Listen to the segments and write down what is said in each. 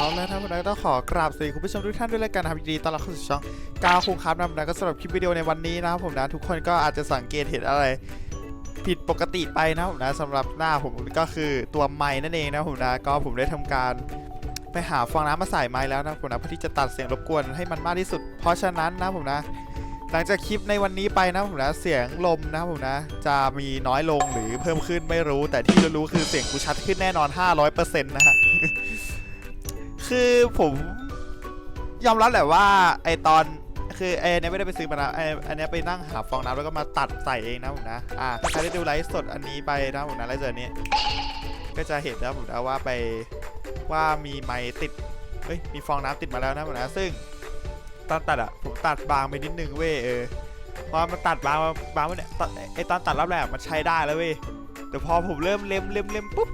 เอาแล้วท่านผู้ชมต้องขอกราบสวัสดีคุณผู้ชมทุกท่านด้วยแล้วกันนะครับยินดีต้อนรับเข้าสู่ช่องก้าวคุงครับนะนะก็สำหรับคลิปวิดีโอในวันนี้นะครับผมนะทุกคนก็อาจจะสังเกตเห็นอะไร ผิดปกติไปนะผมนะสำหรับหน้าผมก็คือตัวไม้นั่นเองนะผมนะก็ผมได้ทำการไปหาฟองน้ำมาใส่ไม้แล้วนะผมนะเพื่อที่จะตัดเสียงรบกวนให้มันมากที่สุด เพราะฉะนั้นนะผมนะหลังจากคลิปในวันนี้ไปนะผมนะเสียงลมนะผมนะ จะมีน้อยลงหรือเพิ่มขึ้นไม่รู้ แต่ที่รู้คือเสียงกูชัดขึ้นแน่นอน 500%นะฮะ คือผมยอมรับแหละว่า ไอตอนคือไอเนี้ยไม่ได้ไปซื้อมานะไออันเนี้ยไปนั่งหาฟองน้ำแล้วก็มาตัดใส่เองนะผมนะอ่าถ้าใครได้ดูไลฟ์สดอันนี้ไปนะผมนะไลฟ์สดนนี้ ก็จะเห็นนะผมนะว่าไปว่ามีไม้ติดเฮ้ยมีฟองน้ำติดมาแล้วนะผมนะซึ่งตอนตัดอะผมตัดบางไปนิดนึงเว้ยเออพราะมันตัดบางบางไปเนี่ยไอตอนตัดรอบแรกมันใช้ได้แล้วเว้ยแต่พอผมเริ่มเล็มเล็มเล็มปุ๊บ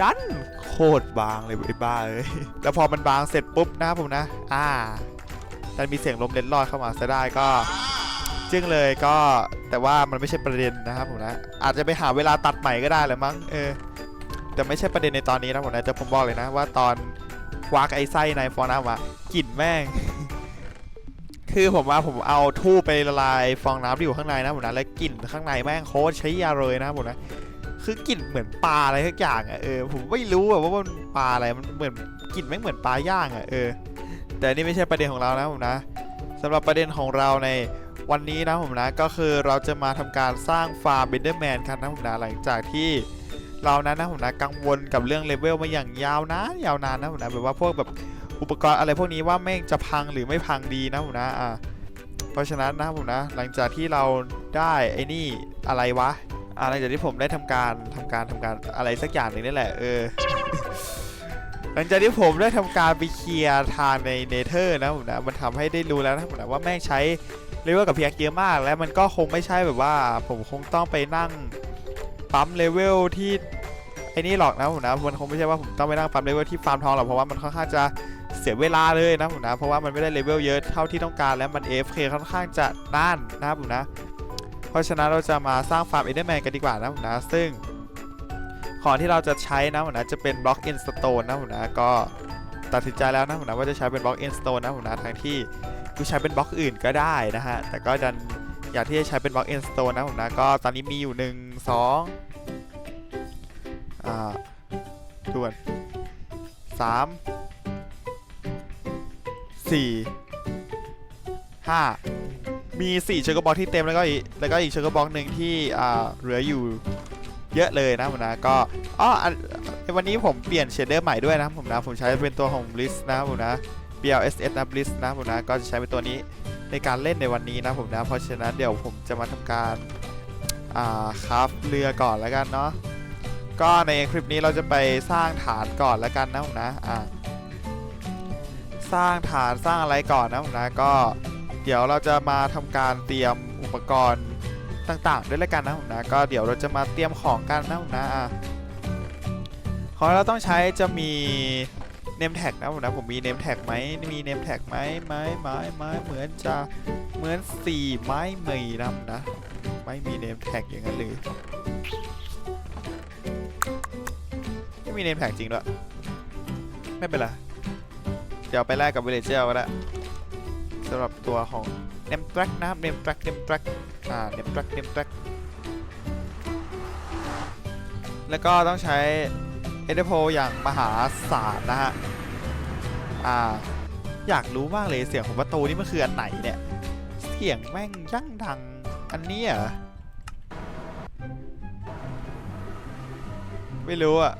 ดันโคตรบางเลยไอ้บ้าเลยแล้วพอมันบางเสร็จปุ๊บนะผมนะ อ่าดันมีเสียงลมเล็ดลอดเข้ามาซะได้ก็จึ้งเลยก็แต่ว่ามันไม่ใช่ประเด็นนะครับผมนะอาจจะไปหาเวลาตัดใหม่ก็ได้แหละมั้งเออแต่ไม่ใช่ประเด็นในตอนนี้นะผมนะแต่ผมบอกเลยนะว่าตอนควักไอ้ไส้ในฟองน้ำอะกลิ่นแม่ง คือผมว่าผมเอาทูบไปละลายฟองน้ำที่อยู่ข้างในนะผมนะแล้วกลิ่นข้างในแม่งโคตรใช้ยาเลยนะผมนะ คือกลิ่นเหมือนปลาอะไรทุกอย่างอะเออผมไม่รู้อะว่ามันปลาอะไรมันเหมือนกลิ่นแม่งเหมือนปลาย่างอะเออแต่นี่ไม่ใช่ประเด็นของเรานะผมนะสำหรับประเด็นของเราในวันนี้นะผมนะก็คือเราจะมาทำการสร้างฟาร์มเบนเดอร์แมนกันนะผมนะหลังจากที่เรานั้นนะผมนะกังวลกับเรื่องเลเวลมาอย่างยาวนานยาวนานนะผมนะแบบว่าพวกแบบอุปกรณ์อะไรพวกนี้ว่าแม่งจะพังหรือไม่พังดีนะผมนะอ่าเพราะฉะนั้นนะผมนะหลังจากที่เราได้ไอ้นี่อะไรวะ อ่าหลังจากที่ผมได้ทำการทำการทำการอะไรสักอย่างหนึ่งนี่แหละเออหลังจากที่ผมได้ทำการไปเคลียร์ทางในเนเธอร์นะผมนะมันทำให้ได้รู้แล้วนะผมนะว่าแม่งใช้เลเวลกับเพียกเยอะมาก และมันก็คงไม่ใช่แบบว่า ผมคงต้องไปนั่งปั๊มเลเวลที่ไอ้นี่หรอกนะผมนะมันคงไม่ใช่ว่าผมต้องไปนั่งปั๊มเลเวลที่ฟาร์มทองหรอกเพราะว่ามันค่อนข้างจะเสียเวลาเลยนะผมนะเพราะว่ามันไม่ได้เลเวลเยอะเท่าที่ต้องการและมัน AFK ค่อนข้างจะนานนะครับผมนะ เพราะฉะนั้นเราจะมาสร้างฟาร์มเอเดอร์แมนกันดีกว่านะผมนะ ซึ่งของที่เราจะใช้นะผมนะจะเป็นบล็อกอินสโตนนะผมนะก็ตัดสินใจแล้วนะผมนะว่าจะใช้เป็นบล็อกอินสโตนนะผมนะทั้งที่กูใช้เป็นบล็อกอื่นก็ได้นะฮะแต่ก็ดันอยากที่จะใช้เป็นบล็อกอินสโตนนะผมนะก็ตอนนี้มีอยู่ 1 2อ่าด่วน3สี่ห้า มีสี่เชอร์กบ็อกที่เต็มแล้วก็อีกแล้วก็อีกเชอร์กบ็อกหนึ่งที่อ่าเหลืออยู่เยอะเลยนะผมนะก็อ๋ออันวันนี้ผมเปลี่ยนเชดเดอร์ใหม่ด้วยนะผมนะผมใช้เป็นตัวของ Bliss นะผมนะ BLSS นะ Bliss นะผมนะก็จะใช้เป็นตัวนี้ในการเล่นในวันนี้นะผมนะเพราะฉะนั้นเดี๋ยวผมจะมาทำการอ่าคราฟเรือก่อนแล้วกันเนาะก็ในคลิปนี้เราจะไปสร้างฐานก่อนแล้วกันนะผมนะอ่าสร้างฐานสร้างอะไรก่อนนะผมนะก็ เดี๋ยวเราจะมาทำการเตรียมอุปกรณ์ต่างๆ ด้วยแล้วกันนะผมนะก็เดี๋ยวเราจะมาเตรียมของกันนะผมนะของเราต้องใช้จะมีเนมแท็กนะผมนะผมมีเนมแท็กไหมมีเนมแท็กไหมไม้ไม้ไม้เหมือนจะเหมือนสี่ไม้ไม่นำนะ ไม่มีเนมแท็กอย่างนั้นเลยไม่มีเนมแท็กจริงด้วยไม่เป็นไรเดี๋ยวไปแลกกับวิลเลจเจอร์ก็ได้ สำหรับตัวของเนมแทร็กนะครับเนมแทร็กเนมแทร็กอ่าเนมแทร็กเนมแทร็กแล้วก็ต้องใช้เอเดโพอย่างมหาศาลนะฮะ อ่า อยากรู้มากเลยเสียงของประตูนี่มันคืออันไหนเนี่ย เสียงแม่งยั่งดัง อันนี้เหรอ ไม่รู้อะ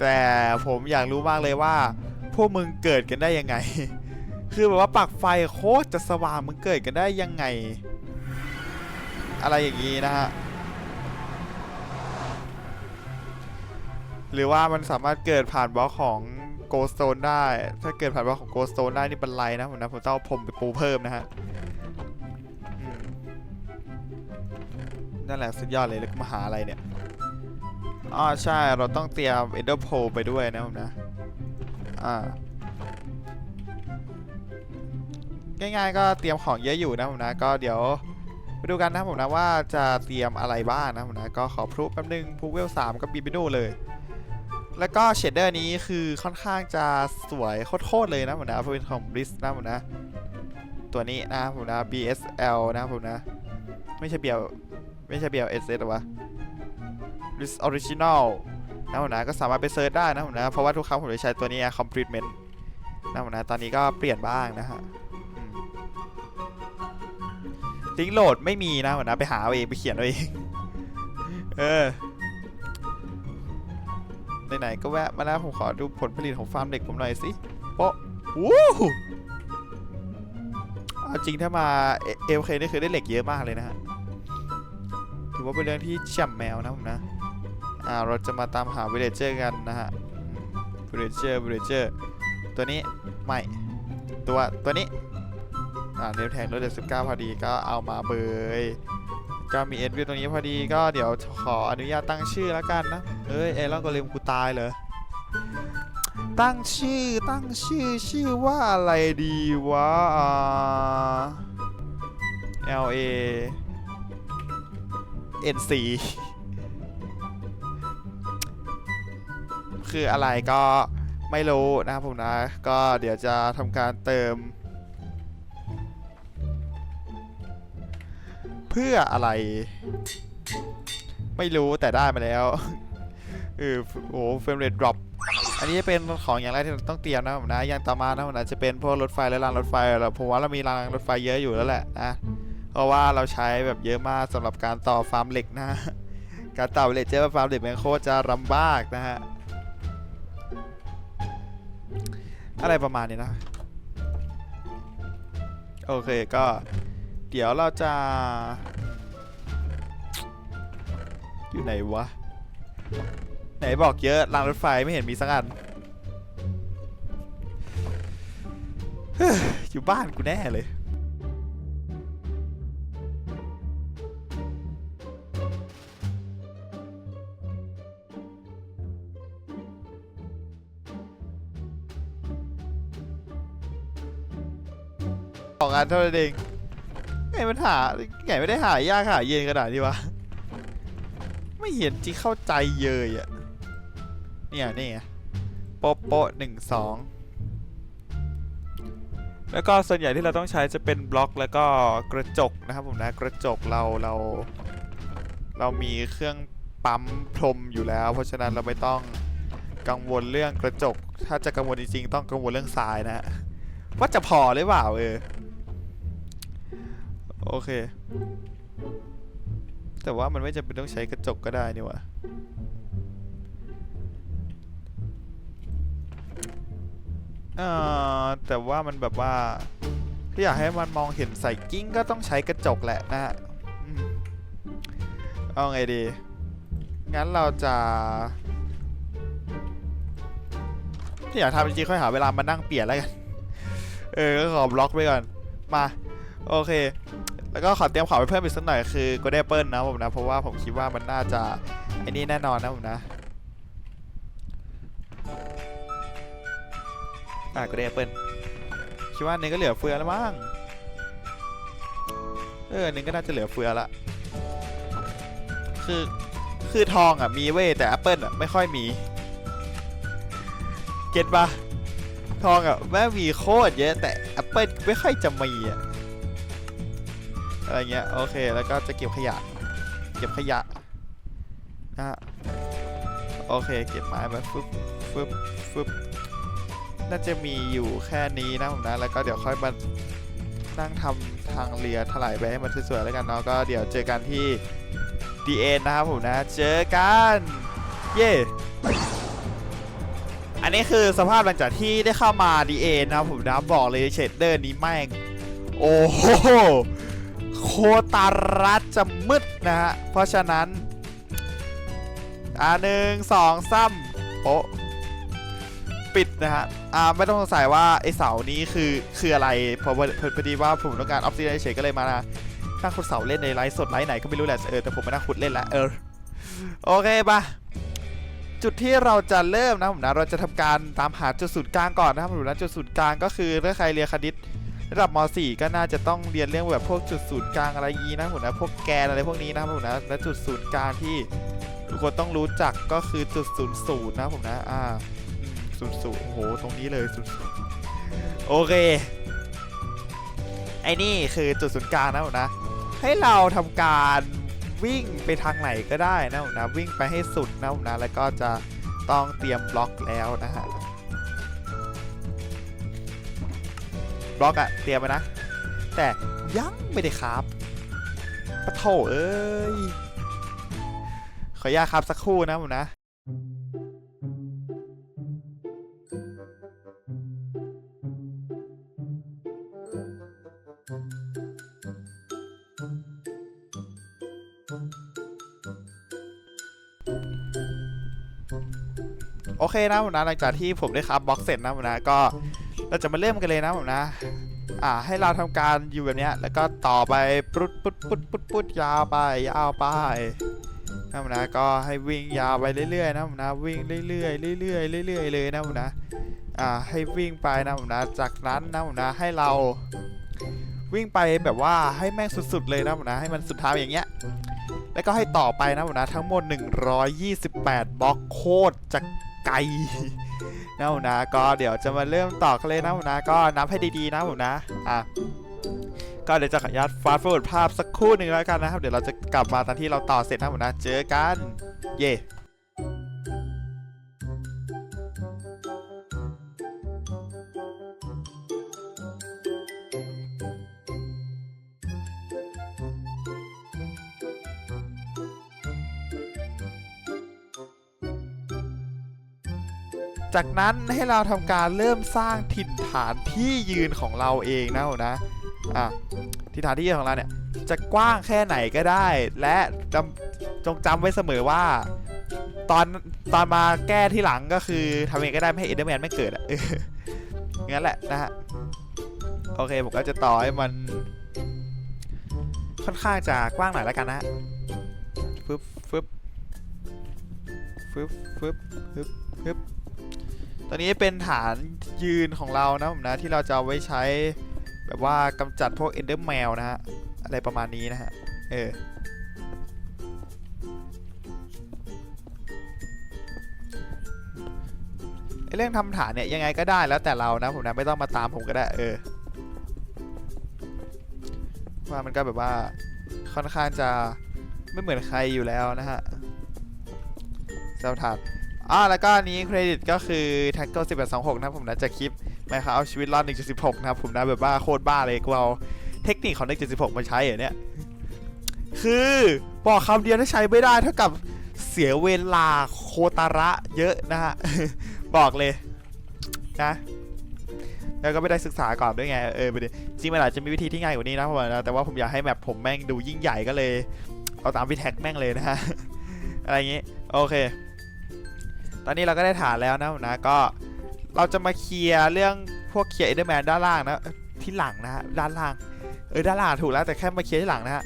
แต่ผมอยากรู้มากเลยว่า พวกมึงเกิดกันได้ยังไง คือแบบว่าปลักไฟโคตรจะสว่างมึงเกิดกันได้ยังไง อะไรอย่างนี้นะฮะ หรือว่ามันสามารถเกิดผ่านบล็อกของโกสโตนได้ ถ้าเกิดผ่านบล็อกของโกสโตนได้นี่เป็นไรนะผมนะผมต้องเอาผมไปปูเพิ่มนะฮะนั่นแหละสุดยอดเลยแล้วมาหาอะไรเนี่ยอ๋อใช่เราต้องเตรียมเอเดอร์โพไปด้วยนะผมนะ อ่า ง่ายๆ ก็เตรียมของเยอะอยู่นะผมนะก็เดี๋ยวไปดูกันนะผมนะว่าจะเตรียมอะไรบ้างนะผมนะก็ขอพรุแป๊บนึงพรุเวลสามก็บีบิโนเลย แล้วก็เชดเดอร์นี้คือค่อนข้างจะสวยโคตรๆเลยนะผมนะเป็นของ Bliss นะผมนะตัวนี้นะผมนะ BSL นะผมนะ ไม่ใช่ BL ไม่ใช่ BLSS หรอวะ Bliss Original นะผมนะก็สามารถไปเซิร์ชได้นะผมนะเพราะว่าทุกครั้งผมจะใช้ตัวนี้ Complement นะผมนะตอนนี้ก็เปลี่ยนบ้างนะฮะ ลิงก์โหลดไม่มีนะผมนะไปหาเอาเองไปเขียนเอาเองเออไหนๆก็แวะมาแล้วผมขอดูผลผลิตของฟาร์มเด็กผมหน่อยสิโป๊ะวู้เอาจริงถ้ามาเอลเคนี่คือได้เหล็กเยอะมากเลยนะฮะถือว่าเป็นเรื่องที่แช่ำแมวนะผมนะอ่าเราจะมาตามหาวิเลเจอร์กันนะฮะวิเลเจอร์วิเลเจอร์ตัวนี้ไม่ตัวตัวนี้ เนมแทงรถเจ็ดสิบเก้าพอดีก็เอามาเบยก็มีเอ็นวิวตรงนี้พอดีก็เดี๋ยวขออนุญาตตั้งชื่อแล้วกันนะเอ้ยเอลอนโกเลมกูตายเหรอตั้งชื่อตั้งชื่อชื่อว่าอะไรดีวะอ่า L A N C คืออะไรก็ไม่รู้นะครับผมนะ ก็เดี๋ยวจะทำการเติม เพื่ออะไร ไม่รู้แต่ได้มาแล้วเออโอ้เฟรมเรทดรอปอันนี้เป็นของอย่างแรกที่เราต้องเตรียมนะผมนะอย่างต่อมานะผมนะจะเป็นพวกรถไฟและรางรถไฟเราผมว่าเรามีรางรถไฟเยอะอยู่แล้วแหละนะเพราะว่าเราใช้แบบเยอะมากสำหรับการต่อฟาร์มเหล็กนะการต่อเหล็กเจอฟาร์มเหล็กเป็นโคจะลำบากนะฮะอะไรประมาณนี้นะ โอเคก็ เดี๋ยวเราจะ อยู่ไหนวะ ไหนบอกเยอะรางรถไฟไม่เห็นมีสักอันอยู่บ้านกูแน่เลยสองอันเท่านั้นเอง งมันหาไงไม่ได้หายากหาเย็นขนาดนี้วะ ไม่เห็นที่เข้าใจเลยอะ เนี่ยนี่ไงโปโป๊ะหนึ่งสองแล้วก็ส่วนใหญ่ที่เราต้องใช้จะเป็นบล็อกแล้วก็กระจกนะครับผมนะกระจกเราเรา เรามีเครื่องปั๊มพรมอยู่แล้ว เพราะฉะนั้นเราไม่ต้องกังวลเรื่องกระจก ถ้าจะกังวลจริงๆต้องกังวลเรื่องทรายนะฮะว่าจะพอหรือเปล่าเออ โอเค แต่ว่ามันไม่จำเป็นต้องใช้กระจกก็ได้นี่วะเออแต่ว่ามันแบบว่าถ้าอยากให้มันมองเห็นใส่กิ้งก็ต้องใช้กระจกแหละนะฮะอืมเอาไงดี งั้นเราจะถ้าอยากทำจริงๆค่อยหาเวลามานั่งเปลี่ยนแล้วกัน เออก็ขอบล็อกไว้ก่อน มา โอเค แล้วก็ขอเตรียมข่าวไปเพิ่มอีกสักหน่อยคือก็ได้เปิลนะผมนะ เพราะว่าผมคิดว่ามันน่าจะไอ้นี่แน่นอนนะผมนะอะก็ได้เปิลคิดว่าอันนึงก็เหลือเฟือแล้วมั้งเอออันนึงก็น่าจะเหลือเฟือละคือคือทองอะมีเว้ยแต่แอปเปิลอะไม่ค่อยมีเก็ตปะทองอะแม่มีโคตรเยอะแต่แอปเปิลไม่ค่อยจะมีอะ อะไรเงี้ยโอเคแล้วก็จะเก็บขยะ เก็บขยะนะฮะโอเค เก็บไม้ไปฟึบฟึบฟึบน่าจะมีอยู่แค่นี้นะผมนะแล้วก็เดี๋ยวค่อยมานั่งทำทางเรือถลายไปให้มันสวยๆแล้วกันเนาะก็เดี๋ยวเจอกันที่ดีเอ็นนะครับผมนะเจอกันเย่อันนี้คือสภาพหลังจากที่ได้เข้ามาดีเอ็นนะครับผมนะบอกเลยเชดเดอร์นี้แม่งโอ้โห ตารัสจะมืดนะฮะ เพราะฉะนั้น อ่าหนึ่งสองซ้ำโป๊ะปิดนะฮะ อ่าไม่ต้องสงสัยว่าไอเสานี้คือคืออะไรพราะว่าพอดีว่าผมต้องการออฟซิเดนเฉยก็เลยมานะนั่งขุดเสาเล่นในไลฟ์สดไลฟ์ไหนก็ไม่รู้แหละเออแต่ผมมานั่งขุดเล่นละเออโอเคปะจุดที่เราจะเริ่มนะผมนะเราจะทำการตามหาจุดศูนย์กลางก่อนนะครับผมนะจุดศูนย์กลางก็คือถ้าใครเรียนคณิต ระดับม .4 ก็น่าจะต้องเรียนเรื่องแบบพวกจุดศูนย์กลางอะไรยีนะผมนะพวกแกนอะไรพวกนี้นะผมนะและจุดศูนย์กลางที่ทุกคนต้องรู้จักก็คือจุดศูนย์ศูนย์นะผมนะอ่าศูนย์ศูนย์โอ้โหตรงนี้เลยศูนย์ศูนย์โอเคไอ้นี่คือจุดศูนย์กลางนะผมนะ ให้เราทำการวิ่งไปทางไหนก็ได้นะผมนะวิ่งไปให้สุดนะผมนะแล้วก็จะต้องเตรียมบล็อกแล้วนะฮะ บล็อกอะเตรียมไว้นะ แต่ยังไม่ได้ครับปะโถเอ้ย ขออนุญาตครับสักครู่นะผมนะโอเคนะผมนะหลังจากที่ผมได้ครับบล็อกเสร็จนะผมนะก็ เราจะมาเริ่มกันเลยนะผมนะ อ่า ให้เราทำการอยู่แบบนี้แล้วก็ต่อไปปุ๊ดปุ๊ดปุ๊ดปุ๊ดปุ๊ดยาวไปยาวไปนะผมนะก็ให้วิ่งยาวไปเรื่อยๆนะผมนะวิ่งเรื่อยๆเรื่อยๆเรื่อยๆเลยนะผมนะอ่าให้วิ่งไปนะผมนะจากนั้นนะผมนะให้เราวิ่งไปแบบว่าให้แม่งสุดๆเลยนะผมนะให้มันสุดท้างอย่างเงี้ยแล้วก็ให้ต่อไปนะผมนะทั้งหมด 128บล็อกโคตรจะ ไกลนะผมนะก็เดี๋ยวจะมาเริ่มต่อกันเลยนะผมนะก็นับให้ดีๆนะผมนะอะก็เดี๋ยวจะขออนุญาตฟาสต์ฟอร์ดภาพสักครู่หนึ่งแล้วกันนะครับ เดี๋ยวเราจะกลับมาตอนที่เราต่อเสร็จนะผมนะ เจอกัน เย่ จากนั้นให้เราทำการเริ่มสร้างถิ่นฐานที่ยืนของเราเองนะผมนะอะถิ่นฐานที่ยืนของเราเนี่ยจะกว้างแค่ไหนก็ได้ และจำจงจำไว้เสมอว่า ตอนตอนมาแก้ที่หลังก็คือทำเองก็ได้ไม่ให้เอเดอร์แมนไม่เกิดอะงั้นแหละนะฮะโอเคผมก็จะต่อให้มัน ค่อนข้างจะกว้างหน่อยแล้วกันนะฮะฟึบฟึบฟึบฟึบฟึบฟึบ ตอนนี้เป็นฐานยืนของเรานะผมนะที่เราจะเอาไว้ใช้แบบว่ากำจัดพวกเอนเดอร์แมวนะฮะอะไรประมาณนี้นะฮะเออเรื่องทำฐานเนี่ยยังไงก็ได้แล้วแต่เรานะผมนะไม่ต้องมาตามผมก็ได้เออว่ามันก็แบบว่าค่อนข้างจะไม่เหมือนใครอยู่แล้วนะฮะสำหรับฐาน อ่าแล้วก็อันนี้เครดิตก็คือ t a c k l e 1126 นะครับผมนะจากคลิปไหมครับเอาชีวิตรอด1.16 นะครับผมนะแบบว่าโคตรบ้าเลยกูเอาเทคนิคของ1.16 มาใช้เหรอเนี่ย คือบอกคำเดียวถ้าใช้ไม่ได้เท่ากับเสียเวลาโคตาระเยอะนะฮะ บอกเลยนะแล้วก็ไม่ได้ศึกษาก่อนด้วยไง เออไปดิจริงมันอาจจะมีวิธีที่ง่ายกว่านี้นะผมนะแต่ว่าผมอยากให้แมปผมแม่งดูยิ่งใหญ่ก็เลย เอาตามพี่แท็กแม่งเลยนะฮะ อะไรอย่างงี้ โอเค ตอนนี้เราก็ได้ฐานแล้วนะนะก็เราจะมาเคลียร์เรื่องพวกเคลียร์เอเดอร์แมนด้านล่างนะที่หลังนะฮะด้านล่างเออด้านล่างถูกแล้วแต่แค่มาเคลียร์ที่หลังนะฮะ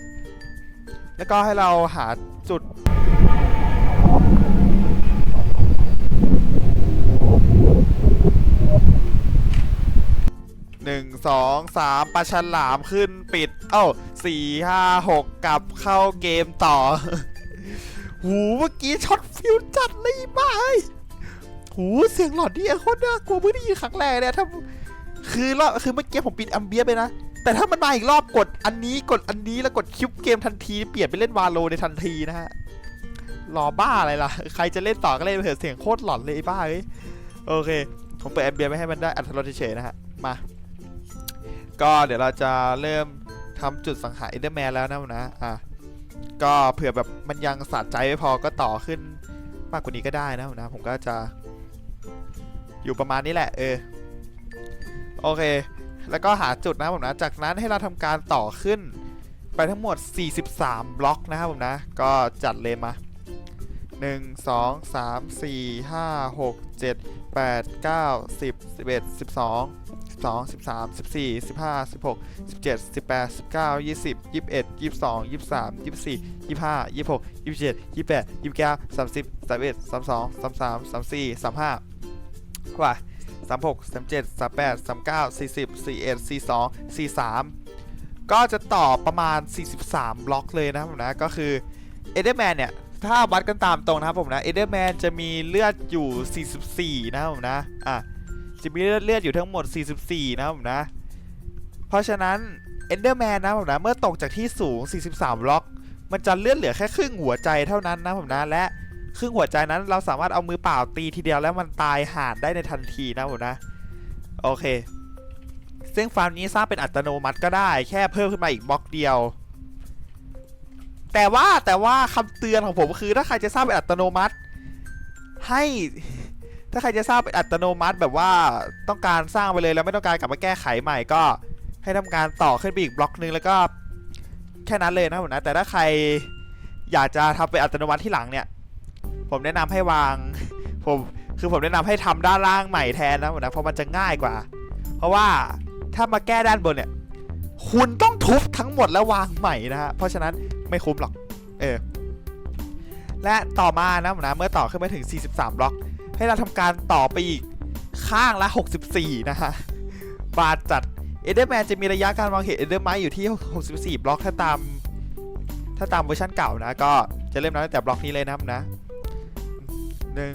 แล้วก็ให้เราหาจุดหนึ่งสองสามปลาฉลามขึ้นปิด เอ้าสี่ห้าหกกลับเข้าเกมต่อ หูเมื่อกี้ช็อตฟิวจัดเลยบ้าเฮ้ยหูเสียงหลอดนี่โคตรน่ากลัวเมื่อได้ยินครั้งแรกเนี่ยถ้าคือรอบคือเมื่อกี้ผมปิดแอมเบียไปนะ แต่ถ้ามันมาอีกรอบกดอันนี้กดอันนี้แล้วกดคิวเกมทันทีเปลี่ยนไปเล่นวาโลในทันทีนะฮะรอบ้าอะไรล่ะ ใครจะเล่นต่อก็เล่นไปเถอะเสียงโคตรหลอนเลยไอ้บ้าเฮ้ยโอเค ผมเปิดแอมเบียไม่ให้มันได้อัตรสเฉยๆนะฮะ มา ก็เดี๋ยวเราจะเริ่มทำจุดสังหารเอเดอร์แมนแล้วนะนะ อะ ก็เผื่อแบบมันยังสะใจไม่พอก็ต่อขึ้นมากกว่านี้ก็ได้นะนะผมก็จะ อยู่ประมาณนี้แหละ เออ โอเค แล้วก็หาจุดนะผมนะ จากนั้นให้เราทำการต่อขึ้น ไปทั้งหมด 43 บล็อกนะครับผมนะ ก็จัดเลยมา1 2 3 4 5 6 7 8 9 10 11 12 12 13 14 15 16 17 18 19 20 21 22 23 24 25 26 27 28 29 30 31 32 33 34 35กว่า36 37 38 39 40 41 42 43 ก็จะต่อประมาณ 43 บล็อกเลยนะครับผมนะ ก็คือเอเดอร์แมนเนี่ย ถ้าวัดกันตามตรงนะครับผมนะเอเดอร์แมนจะมีเลือดอยู่ 44 นะครับผมนะ อะ จะมีเลือดเลือดอยู่ทั้งหมด 44 นะผมนะ เพราะฉะนั้นเอนเดอร์แมนนะผมนะ เมื่อตกจากที่สูง 43 ล็อก มันจะเลือดเหลือแค่ครึ่งหัวใจเท่านั้นนะผมนะ และครึ่งหัวใจนั้นเราสามารถเอามือเปล่าตีทีเดียวแล้วมันตายห่านได้ในทันทีนะผมนะ โอเค ซึ่งฟาร์มนี้สร้างเป็นอัตโนมัติก็ได้ แค่เพิ่มขึ้นมาอีกบล็อกเดียว แต่ว่าแต่ว่าคำเตือนของผมคือถ้าใครจะสร้างเป็นอัตโนมัติ ให้ ถ้าใครจะสร้างเป็นอัตโนมัติแบบว่าต้องการสร้างไปเลยแล้วไม่ต้องการกลับมาแก้ไขใหม่ก็ให้ทำการต่อขึ้นไปอีกบล็อกนึงแล้วก็แค่นั้นเลยนะผมนะ แต่ถ้าใครอยากจะทำเป็นอัตโนมัติที่หลังเนี่ย ผมแนะนำให้วางผมคือผมแนะนำให้ทำด้านล่างใหม่แทนนะผมนะเพราะมันจะง่ายกว่า เพราะว่าถ้ามาแก้ด้านบนเนี่ย คุณต้องทุบทั้งหมดแล้ววางใหม่นะฮะเพราะฉะนั้นไม่คุ้มหรอก เออและต่อมานะผมนะเมื่อต่อขึ้นไปถึง 43 บล็อก ให้เราทำการต่อไปอีกข้างละ 64 นะฮะ บาดจัด เอเดอร์แมนจะมีระยะการวางเหตุเอเดอร์ไมอยู่ที่ 64 บล็อกถ้าตาม ถ้าตามเวอร์ชันเก่านะ ก็จะเริ่มนับตั้งแต่บล็อกนี้เลยนะครับนะหนึ่ง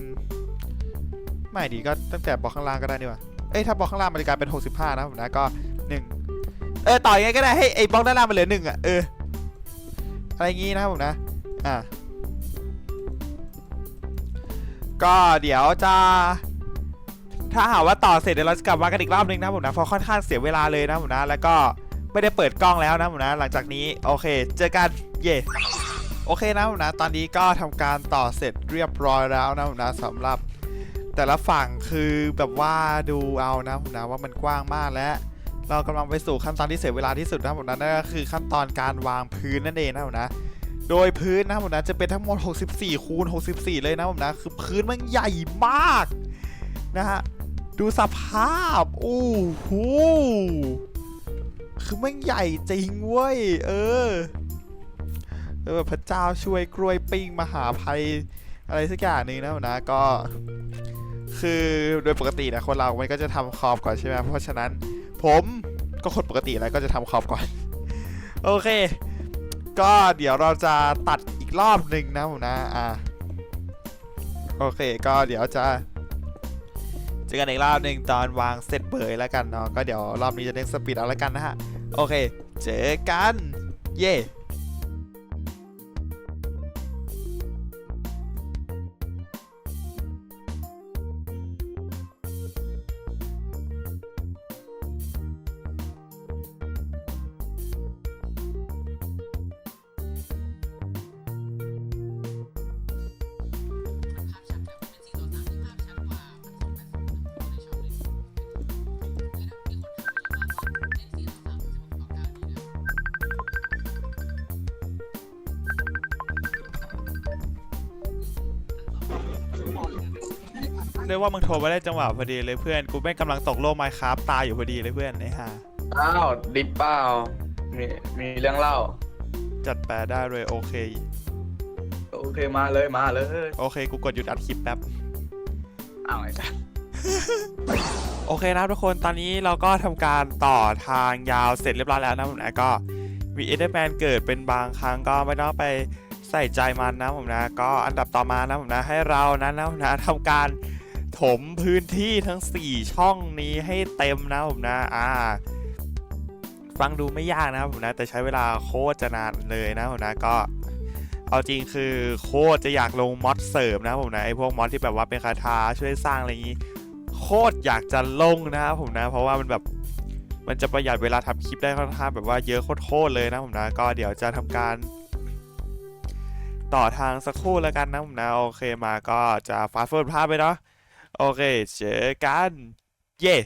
ไม่ดีก็ตั้งแต่บล็อกข้างล่างก็ได้นี่ว่าเอ้ยถ้าบล็อกข้างล่างมันจะกลายเป็น 65 นะผมนะก็หนึ่งเออต่อยังไงก็ได้ให้ไอ้บล็อกด้านล่างมันเหลือหนึ่งอะเอออะไรอย่างงี้นะผมนะ อ่า ก็เดี๋ยวจะ ถ้าหากว่าต่อเสร็จเดี๋ยวเราจะกลับมากันอีกรอบนึงนะผมนะเพราะค่อนข้างเสียเวลาเลยนะผมนะ แล้วก็ไม่ได้เปิดกล้องแล้วนะผมนะ หลังจากนี้โอเค เจอกันเย่โอเคนะผมนะ ตอนนี้ก็ทำการต่อเสร็จเรียบร้อยแล้วนะผมนะสำหรับแต่ละฝั่งคือแบบว่าดูเอานะผมนะว่ามันกว้างมากและเรากำลังไปสู่ขั้นตอนที่เสียเวลาที่สุดนะผมนะนั่นก็คือขั้นตอนการวางพื้นนั่นเองนะผมนะ โดยพื้นนะผมนะจะเป็นทั้งหมด 64 คูณ 64 เลยนะผมนะ คือพื้นมันใหญ่มากนะฮะ ดูสภาพ โอ้โห คือมันใหญ่จริงเว้ย เออเออพระเจ้าช่วยกล้วยปิ้งมหาภัยอะไรสักอย่างหนึ่งนะผมนะ ก็ คือโดยปกตินะคนเรา มันก็จะทำขอบก่อนใช่ไหมเพราะฉะนั้น ผมก็คนปกติอะไรก็จะทำขอบก่อน โอเค ก็เดี๋ยวเราจะตัดอีกรอบหนึ่งนะผมนะอ่าโอเคก็เดี๋ยวจะเจอกันอีกรอบหนึ่งตอนวางเสร็จเบยแล้วกันเนาะก็เดี๋ยวรอบนี้จะเล่นสปีดเอาแล้วกันนะฮะ โอเค เจอกัน เย่ เรียกว่ามึงโทรมาได้จังหวะพอดีเลยเพื่อน กูแม่งกำลังตกโลกไมครับตายอยู่พอดีเลยเพื่อนไอ้ห่าอ้าวดิปเปล่ามีมีเรื่องเล่า จัดแปลได้เลยโอเค โอเคมาเลยมาเลยโอเค กูกดหยุดอัดคลิปแป๊บ อ้าวไอ้สัสโอเคนะครับทุกคนตอนนี้เราก็ทำการต่อทางยาวเสร็จเรียบร้อยแล้วนะผมนะก็มีเอเดอร์แมนเกิดเป็นบางครั้งก็ไม่ต้องไปใส่ใจมันนะผมนะ ก็อันดับต่อมานะผมนะให้เรานะนะผมนะทำการ ถมพื้นที่ทั้ง 4 ช่องนี้ให้เต็มนะผมนะ อ่า ฟังดูไม่ยากนะผมนะ แต่ใช้เวลาโคตรจะนานเลยนะผมนะก็เอาจริงคือโคตรจะอยากลงมอดเสริมนะผมนะไอพวกมอดที่แบบว่าเป็นคาถาช่วยสร้างอะไรอย่างนี้ โคตรอยากจะลงนะครับผมนะ เพราะว่ามันแบบมันจะประหยัดเวลาทำคลิปได้ค่อนข้างแบบว่าเยอะโคตรเลยนะผมนะ ก็เดี๋ยวจะทำการ ต่อทางสักครู่แล้วกันนะผมนะ โอเคมาก็จะฟาสต์เฟิร์ภาพไปเนาะ โอเค เจอกัน เย่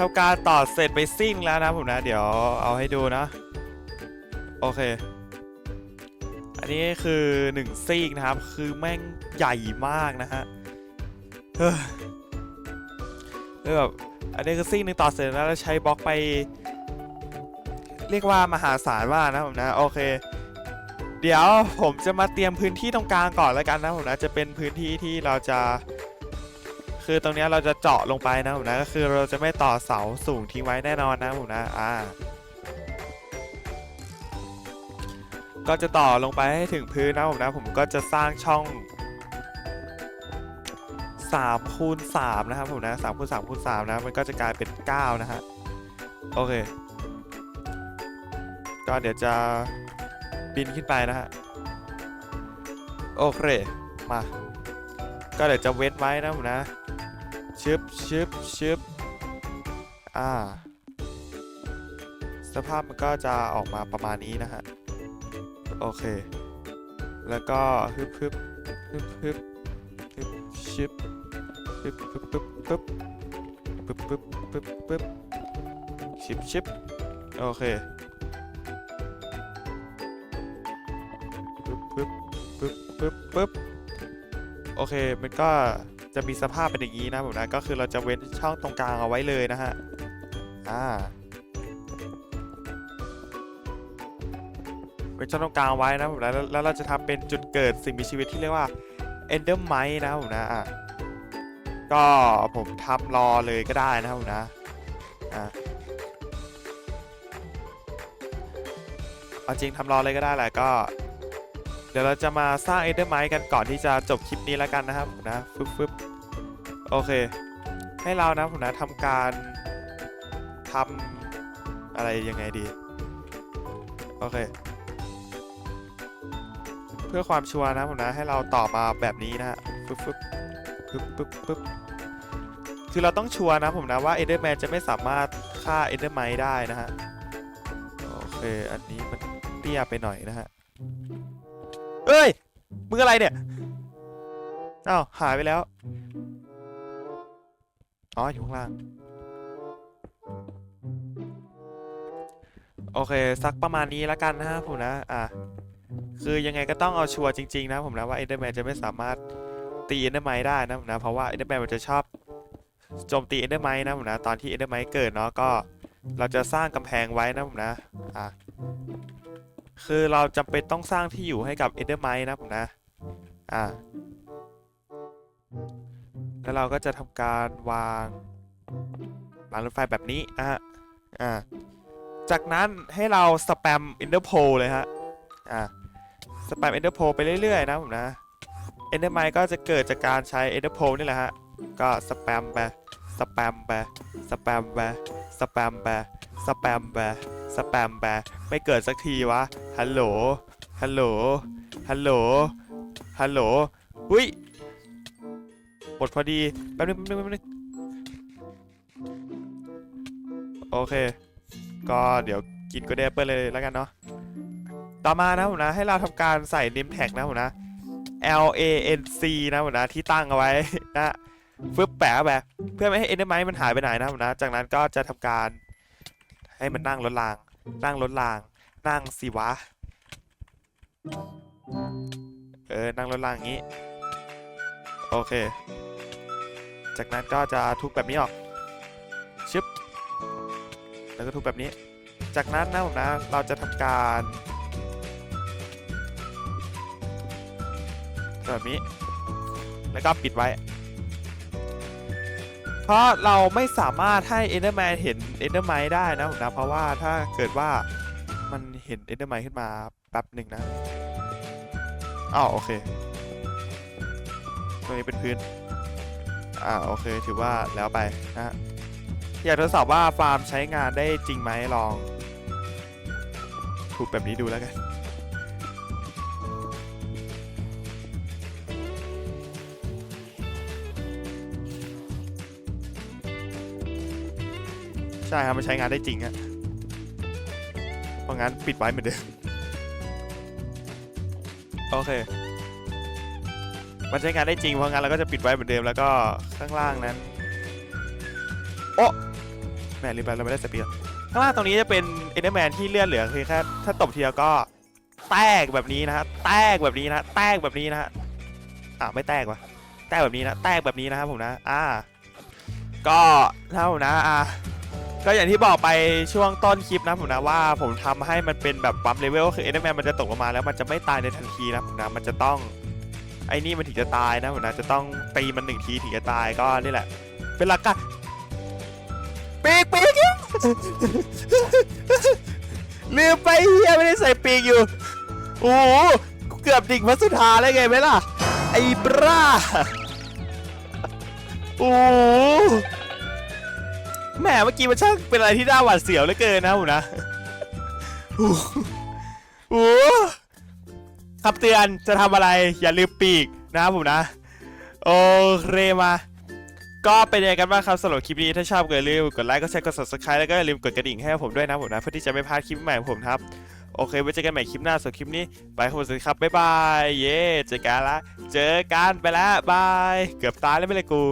ทำการต่อเสร็จไปซิ่งแล้วนะผมนะ เดี๋ยวเอาให้ดูนะ โอเค นนี้คือหนึ่งซีกนะครับ คือแม่งใหญ่มากนะฮะเฮ้ยคือแบบอันนี้คือซีกหนึ่งต่อเสร็จแล้วใช้บล็อกไป เรียกว่ามหาศาลมากนะผมนะโอเคเดี๋ยวผมจะมาเตรียมพื้นที่ตรงกลางก่อนแล้วกันนะผมนะจะเป็นพื้นที่ที่เราจะ คือตรงนี้เราจะเจาะลงไปนะผมนะก็คือเราจะไม่ต่อเสาสูงทิ้งไว้แน่นอนนะผมนะอ่า ก็จะต่อลงไปให้ถึงพื้นนะผมนะ ผมก็จะสร้างช่อง3คูณ3นะครับผมนะ3คูณ3คูณ3นะมันก็จะกลายเป็น 9 นะฮะโอเค ก็เดี๋ยวจะบินขึ้นไปนะฮะโอเคมา ก็เดี๋ยวจะเว้นไว้นะผมนะชึบชึบชึบอ่า สภาพมันก็จะออกมาประมาณนี้นะฮะ โอเค แล้วก็ฮึบฮึบฮึบฮึบฮึบชึบฮึบฮึบปึ๊บปึ๊บปึ๊บปึ๊บปึ๊บปึ๊บชิบชิบโอเคปึ๊บปึ๊บปึ๊บปึ๊บปึ๊บโอเค มันก็จะมีสภาพเป็นอย่างนี้นะผมนะ ก็คือเราจะเว้นช่องตรงกลางเอาไว้เลยนะฮะ อ่า เว้ช่องตรงกลางไว้นะผมนะแล้วเราจะทำเป็นจุดเกิดสิ่งมีชีวิตที่เรียกว่า Endermite นะครับผมนะอะก็ผมทำรอเลยก็ได้นะผมนะอะเอาจริงทำรอเลยก็ได้แหละก็ เดี๋ยวเราจะมาสร้าง Endermite กันก่อนที่จะจบคลิปนี้แล้วกันนะครับผมนะฟึบฟึบโอเค ให้เรานะผมนะทำการทำอะไรยังไงดี โอเค เพื่อความชัวร์นะผมนะให้เราต่อมาแบบนี้นะฮะฟึบฟึบฟึบฟึบฟึบคือเราต้องชัวร์นะผมนะว่าเอเดอร์แมนจะไม่สามารถฆ่าเอเดอร์ไมได้นะฮะโอเคอันนี้มันเตี้ยไปหน่อยนะฮะเอ้ยมึงอะไรเนี่ยอ้าวหายไปแล้วอ๋ออยู่ข้างล่างโอเคสักประมาณนี้แล้วกันนะฮะผมนะอะ คือยังไงก็ต้องเอาชัวร์จริง ๆ นะผมนะว่าเอเดอร์แมนจะไม่สามารถตีเอเดอร์ไมได้นะผมนะเพราะว่าเอเดอร์แมนมันจะชอบโจมตีเอเดอร์ไมนะผมนะตอนที่เอเดอร์ไมเกิดเนาะก็เราจะสร้างกำแพงไว้นะผมนะอะคือเราจำเป็นต้องสร้างที่อยู่ให้กับเอเดอร์ไมนะผมนะอะแล้วเราก็จะทำการวางรางรถไฟแบบนี้อะอะจากนั้นให้เราสแปมอินเตอร์โพเลยฮะอะ สแปมเอนเดอร์โพไปเรื่อยๆนะผมนะเอนเดอร์ไมก็จะเกิดจากการใช้เอนเดอร์โพนี่แหละฮะ ก็สแปมไปสแปมไปสแปมไปสแปมไปสแปมไปสแปมไปไม่เกิดสักทีวะฮัลโหลฮัลโหลฮัลโหลฮัลโหลอุ้ยหมดพอดีแป๊บนึงแป๊บนึงแป๊บนึงโอเค ก็เดี๋ยวกินก็ได้เปิดเลยแล้วกันเนาะ ต่อมานะผมนะ ให้เราทำการใส่นิมแท็กนะผมนะ L A N C นะผมนะที่ตั้งเอาไว้นะฟึบแปะแบบเพื่อไม่ให้เอ็นเดอร์ไมมันหายไปไหนนะผมนะ จากนั้นก็จะทำการให้มันนั่งรถราง นั่งรถราง นั่งสิวะ เออ นั่งรถรางอย่างนี้ โอเค จากนั้นก็จะทุบแบบนี้ออก ชึบ แล้วก็ทุบแบบนี้ จากนั้นนะผมนะ เราจะทำการ แบบนี้ แล้วก็ปิดไว้ เพราะเราไม่สามารถให้ Enderman เห็น Endermite ได้นะผมนะเพราะว่าถ้าเกิดว่ามันเห็น Endermite ขึ้นมาแป๊บหนึ่งนะอ้าวโอเคตรงนี้เป็นพื้นอ่าโอเคถือว่าแล้วไปนะฮะอยากทดสอบว่าฟาร์มใช้งานได้จริงไหมลองถูกแบบนี้ดูแล้วกัน ใช่ครับมันใช้งานได้จริงอะเพราะงั้นปิดไว้เหมือนเดิมโอเค มันใช้งานได้จริงเพราะงั้นเราก็จะปิดไว้เหมือนเดิมแล้วก็ข้างล่างนั้นโอ้แหม่ลืมไปเราไม่ได้สเปียร์ข้างล่างตรงนี้จะเป็นเอเดอร์แมนที่เลื่อนเหลือคือแค่ถ้าตบทีเดียวก็แตกแบบนี้นะฮะแตกแบบนี้นะฮะแตกแบบนี้นะฮะอ่าไม่แตกวะแตกแบบนี้นะแตกแบบนี้นะครับผมนะ อ่า ก็ถ้านะอ่า ก็อย่างที่บอกไปช่วงต้นคลิปนะผมนะว่าผมทำให้มันเป็นแบบบัมเลเวลก็คือเอเดอร์แมนมันจะตกลงมาแล้วมันจะไม่ตายในทันทีนะผมนะมันจะต้องไอ้นี่มันถึงจะตายนะผมนะจะต้องตีมันหนึ่งทีถึงจะตายก็นี่แหละ เป็นหลักการปีกปีกลืมไปเฮียไม่ได้ใส่ปีกอยู่โอ้โหเกือบดิ่งพระสุธาเลยไงไหมล่ะไอ้บราโอ้ แหมเมื่อกี้มันช่างเป็นอะไรที่น่าหวาดเสียวเหลือเกินนะผมนะโอ้โหโอ้โหคำเตือนจะทำอะไรอย่าลืมปีกนะครับผมนะ โอเคมา ก็เป็นยังไงกันบ้างครับสำหรับคลิปนี้ถ้าชอบก็อย่าลืมกดไลค์กดแชร์กด subscribe แล้วก็อย่าลืมกดกระดิ่งให้ผมด้วยนะผมนะเพื่อที่จะไม่พลาดคลิปใหม่ของผมครับ โอเคไว้เจอกันใหม่คลิปหน้าส่วนคลิปนี้ไปครับผมสวัสดีครับบ๊ายบายเย้เจอกันละเจอกันไปแล้วบายเกือบตายแล้วไม่เลยกู